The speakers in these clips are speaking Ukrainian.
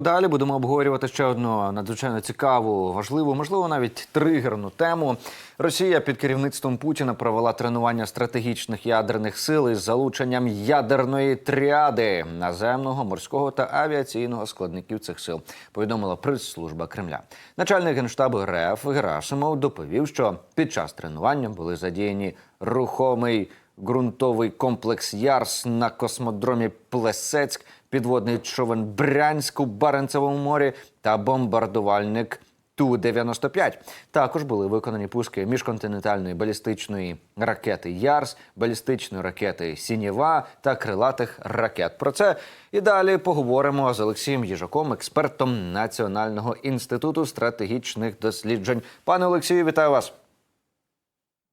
Далі будемо обговорювати ще одну надзвичайно цікаву, важливу, можливо, навіть тригерну тему. Росія під керівництвом Путіна провела тренування стратегічних ядерних сил із залученням ядерної тріади наземного, морського та авіаційного складників цих сил. Повідомила прес-служба Кремля. Начальник генштабу РФ Герасимов доповів, що під час тренування були задіяні рухомий ґрунтовий комплекс Ярс на космодромі Плесецьк, підводний човен Брянськ у Баренцевому морі та бомбардувальник Ту-95. Також були виконані пуски міжконтинентальної балістичної ракети Ярс, балістичної ракети Сінєва та крилатих ракет. Про це і далі поговоримо з Олексієм Їжаком, експертом Національного інституту стратегічних досліджень. Пане Олексію, вітаю вас.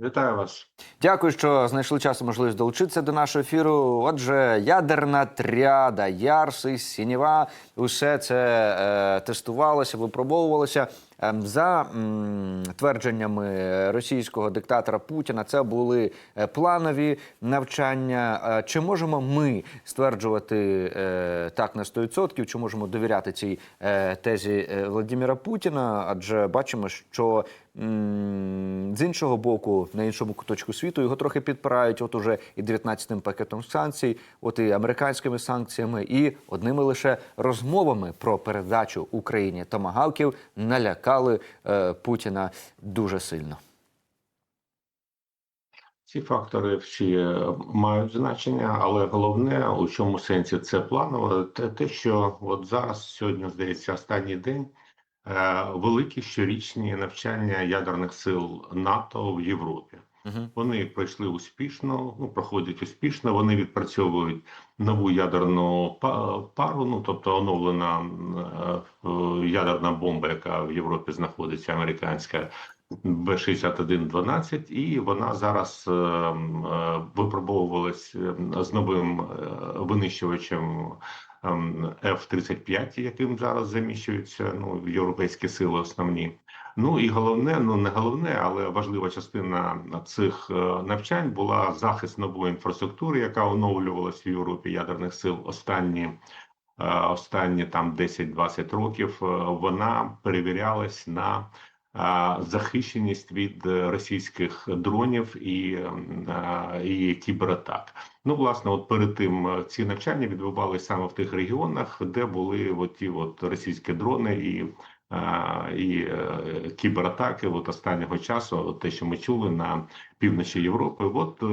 Вітаю вас. Дякую, що знайшли час і можливість долучитися до нашого ефіру. Отже, ядерна тріада, Ярс і Сінєва, усе це е, тестувалося, випробовувалося. Е, За твердженнями російського диктатора Путіна, це були е, планові навчання. Е, Чи можемо ми стверджувати е, так на 100%, Чи можемо довіряти цій тезі Владимира Путіна? Адже бачимо, що з іншого боку, на іншому куточку світу його трохи підпирають. От уже і 19-тим пакетом санкцій, от і американськими санкціями, і одними лише розмовами про передачу Україні томагавків налякали е, Путіна дуже сильно. Ці фактори всі е, мають значення, але головне у чому сенсі це планово. Те, те що от зараз сьогодні здається останній день. е, Великі щорічні навчання ядерних сил НАТО в Європі. Вони пройшли успішно, ну проходять успішно. Вони відпрацьовують нову ядерну па- пару, ну тобто оновлена е, е, ядерна бомба, яка в Європі знаходиться, американська Б-61-12, і вона зараз е, е, випробовувалась е, з новим е, винищувачем ем, F-35, яким зараз заміщуються ну, європейські сили основні. Ну і головне, ну не головне, але важлива частина цих е, навчань була захист нової інфраструктури, яка оновлювалася в Європі ядерних сил останні. е, Останні там 10-20 років е, вона перевірялась на захищеність від російських дронів і, і кібератак. Ну, власне, от перед тим ці навчання відбувалися саме в тих регіонах, де були от ті от російські дрони і і е, кібератаки от останнього часу, от те, що ми чули на півночі Європи, от е,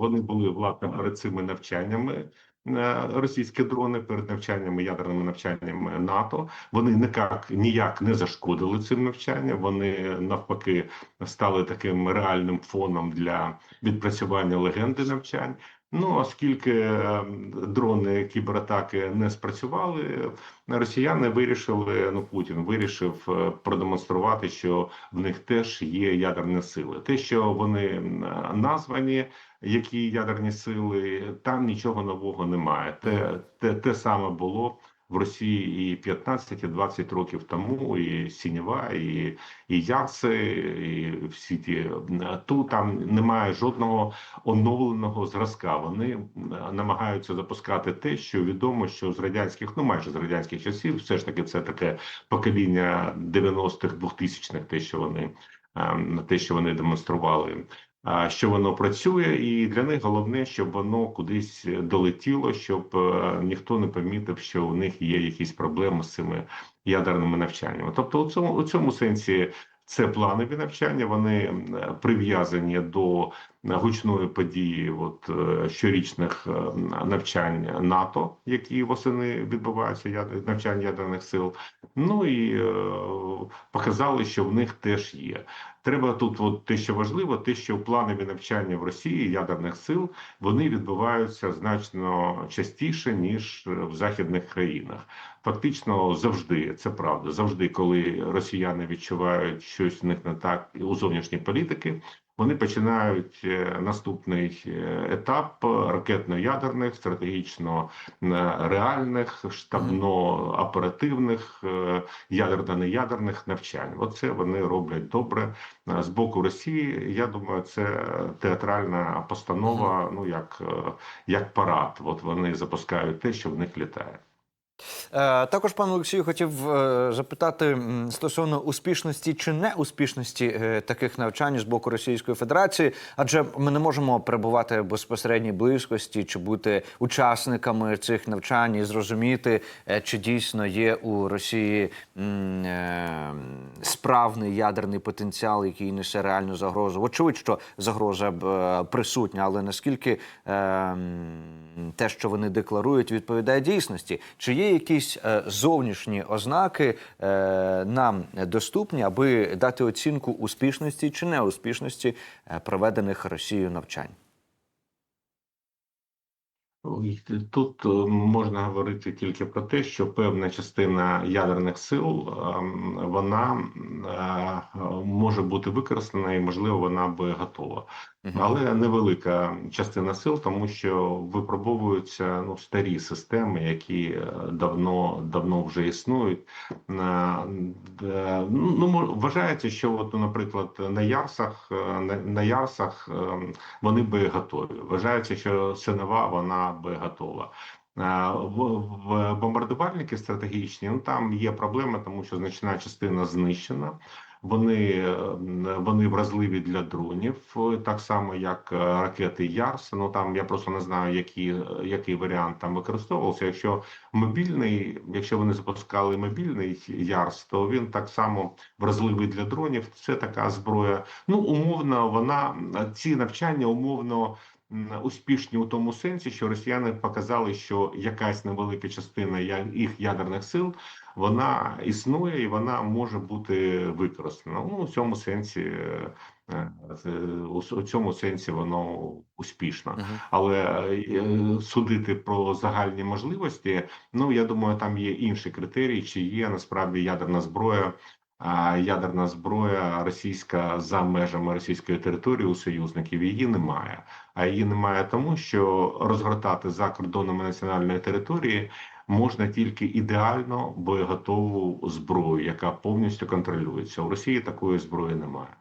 вони були власне перед цими навчаннями. е, Російські дрони перед навчаннями ядерними навчаннями НАТО вони ніяк ніяк не зашкодили цим навчанням. Вони навпаки стали таким реальним фоном для відпрацювання легенди навчань. Ну оскільки е, дрони кібератаки не спрацювали, росіяни вирішили. Ну Путін вирішив е, продемонструвати, що в них теж є ядерні сили. Те, що вони названі, які ядерні сили, там нічого нового немає. Те, те, те саме було. В Росії і 15, і 20 років тому, і Сінєва, і і Ярси, і всі ті м, тут там немає жодного оновленого зразка. Вони намагаються запускати те, що відомо, що з радянських, ну майже з радянських часів, все ж таки, це таке покоління 90-х, 2000-х, те, що вони ем, те, що вони демонстрували. Що воно працює, і для них головне, щоб воно кудись долетіло, щоб е, ніхто не помітив, що у них є якісь проблеми з цими ядерними навчаннями. Тобто, у цьому у цьому сенсі це планові навчання. Вони прив'язані до гучної події, от е, щорічних е, навчань НАТО, які восени відбуваються яд- навчання ядерних сил. Ну і е, показали, що в них теж є. Треба тут, от те, що важливо, те, що планові навчання в Росії ядерних сил вони відбуваються значно частіше ніж в західних країнах. Фактично завжди це правда. Завжди, коли росіяни відчувають щось в них не так у зовнішній політики, вони починають е, наступний е, етап ракетно-ядерних, стратегічно е, реальних, штабно-оперативних, ядерно-неядерних навчань. Оце вони роблять добре з боку Росії. Я думаю, це театральна постанова. Ну як, як парад. От вони запускають те, що в них літає. Е, Також пан Олексію хотів е, запитати стосовно успішності чи неуспішності е, таких навчань з боку Російської Федерації, адже ми не можемо перебувати в безпосередній близькості чи бути учасниками цих навчань і зрозуміти, чи дійсно є у Росії справний ядерний потенціал, який несе реальну загрозу. Очевидь, що загроза присутня, але наскільки те, що вони декларують, відповідає дійсності? Чи є якісь е, зовнішні ознаки е, нам доступні, аби дати оцінку успішності чи неуспішності е, проведених Росією навчань? Тут е, можна говорити тільки про те, що певна частина ядерних сил ем, вона е, може бути використана і, можливо, вона би готова. Але невелика частина сил, тому що випробовуються ну старі системи, які е, давно давно вже існують. Ну вважається, що от, наприклад, на Ярсах на, на Ярсах ем, вони би готові. Вважається, що Синева вона би готова. Е, В, бомбардувальники стратегічні ну там є проблема, тому що значна частина знищена. Вони, е, вони вразливі для дронів, е, так само як ракети Ярс. Ну там я просто не знаю, які, який варіант там використовувався. Якщо мобільний, якщо вони запускали мобільний Ярс, то він так само вразливий для дронів. Це така зброя. Ну умовно, вона ці навчання умовно. Успішні у тому сенсі, що росіяни показали, що якась невелика частина їх ядерних сил вона існує і вона може бути використана. Ну, у цьому сенсі, е, у цьому сенсі воно успішно. Але е, судити про загальні можливості, ну я думаю, там є інші критерії, чи є насправді ядерна зброя. Ядерна зброя російська за межами російської території у союзників її немає. А її немає тому, що розгортати за кордонами національної території можна тільки ідеально боєготову зброю, яка повністю контролюється. У Росії такої зброї немає.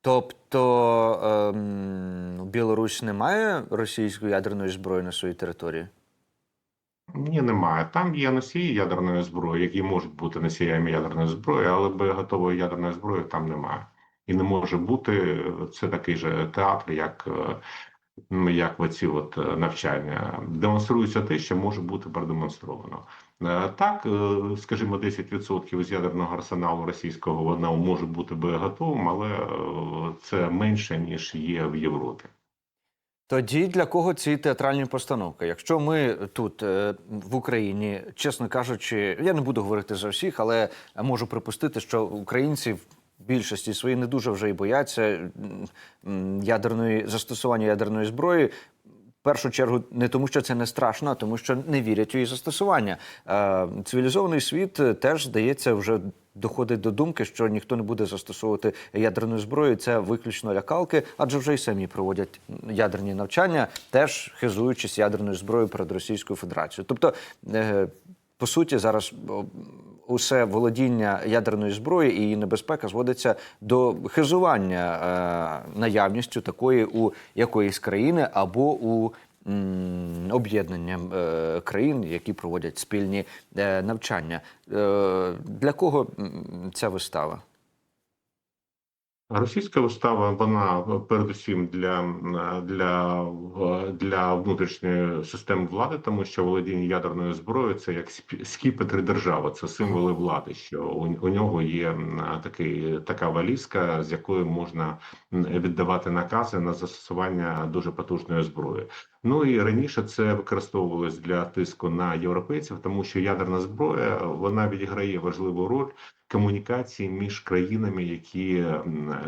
Тобто ем, Білорусь не має російської ядерної зброї на своїй території? Ні, немає. Там є носії ядерної зброї, які можуть бути носіями ядерної зброї, але боєготової ядерної зброї там немає. І не може бути це такий же театр, як, е, ну, як оці от е, навчання. Демонструється те, що може бути продемонстровано. Е, Так, е, скажімо, 10% з ядерного арсеналу російського воно може бути боєготовим, але е, це менше ніж є в Європі. Тоді для кого ці театральні постановки? Якщо ми тут е, в Україні, чесно кажучи, я не буду говорити за всіх, але можу припустити, що українці в більшості своїй не дуже вже і бояться ядерної застосування ядерної зброї. Першу чергу не тому, що це не страшно, а тому, що не вірять у її застосування. Е, цивілізований світ теж здається вже доходить до думки, що ніхто не буде застосовувати ядерну зброю. Це виключно лякалки, адже вже й самі проводять ядерні навчання, теж хизуючись ядерною зброєю перед Російською Федерацією. Тобто, е, по суті, зараз усе володіння ядерної зброї і її небезпека зводиться до хизування е, наявністю такої у якоїсь країни або у Об'єднанням об'єднання е, країн, які проводять спільні е, навчання. Е, для кого ця вистава? Російська вистава вона передусім для, для, для внутрішньої системи влади, тому що володіння ядерною зброєю це як скіпетри скіпетр держави, це символи влади. Що у, у нього є такий така валізка, з якою можна віддавати накази на застосування дуже потужної зброї. Ну і раніше це використовувалось для тиску на європейців, тому що ядерна зброя вона відіграє важливу роль комунікації між країнами, які,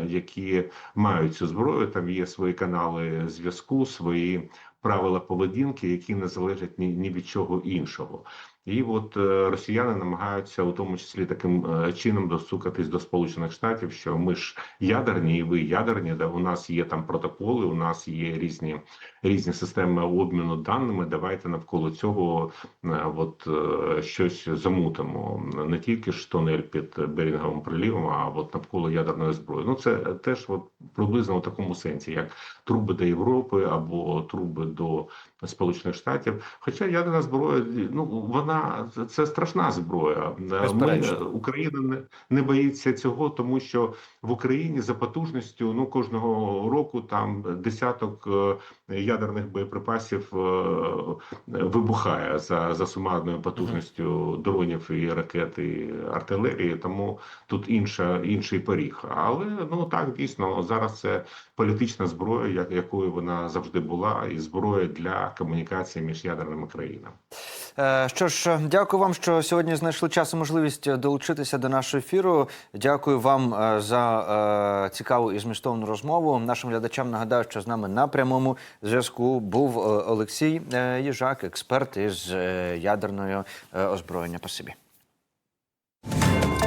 які мають цю зброю. Там є свої канали зв'язку, свої правила поведінки, які не залежать ні, ні від чого іншого. І от е, росіяни намагаються у тому числі таким е, чином достукатись до Сполучених Штатів, що ми ж ядерні, і ви ядерні, де у нас є там протоколи, у нас є різні різні системи обміну даними. Давайте навколо цього е, от щось замутимо. Не тільки ж тунель під Берінговим прилівом, а от навколо ядерної зброї. Ну це теж от приблизно в такому сенсі, як труби до Європи або труби до Сполучених Штатів. Хоча ядерна зброя, ну вона це страшна зброя. Ми, Україна не, не боїться цього, тому що в Україні за потужністю ну кожного року там десяток е, ядерних боєприпасів е, вибухає за, за сумарною потужністю дронів і ракет і артилерії. Тому тут інша інший поріг. Але ну так дійсно зараз це політична зброя, як якою вона завжди була, і зброя для комунікації між ядерними країнами. Е, Що ж, дякую вам, що сьогодні знайшли час і можливість долучитися до нашого ефіру. Дякую вам е, за е, цікаву і змістовну розмову. Нашим глядачам нагадаю, що з нами на прямому зв'язку був е, Олексій е, Їжак, експерт із ядерної е, озброєння. Спасибі.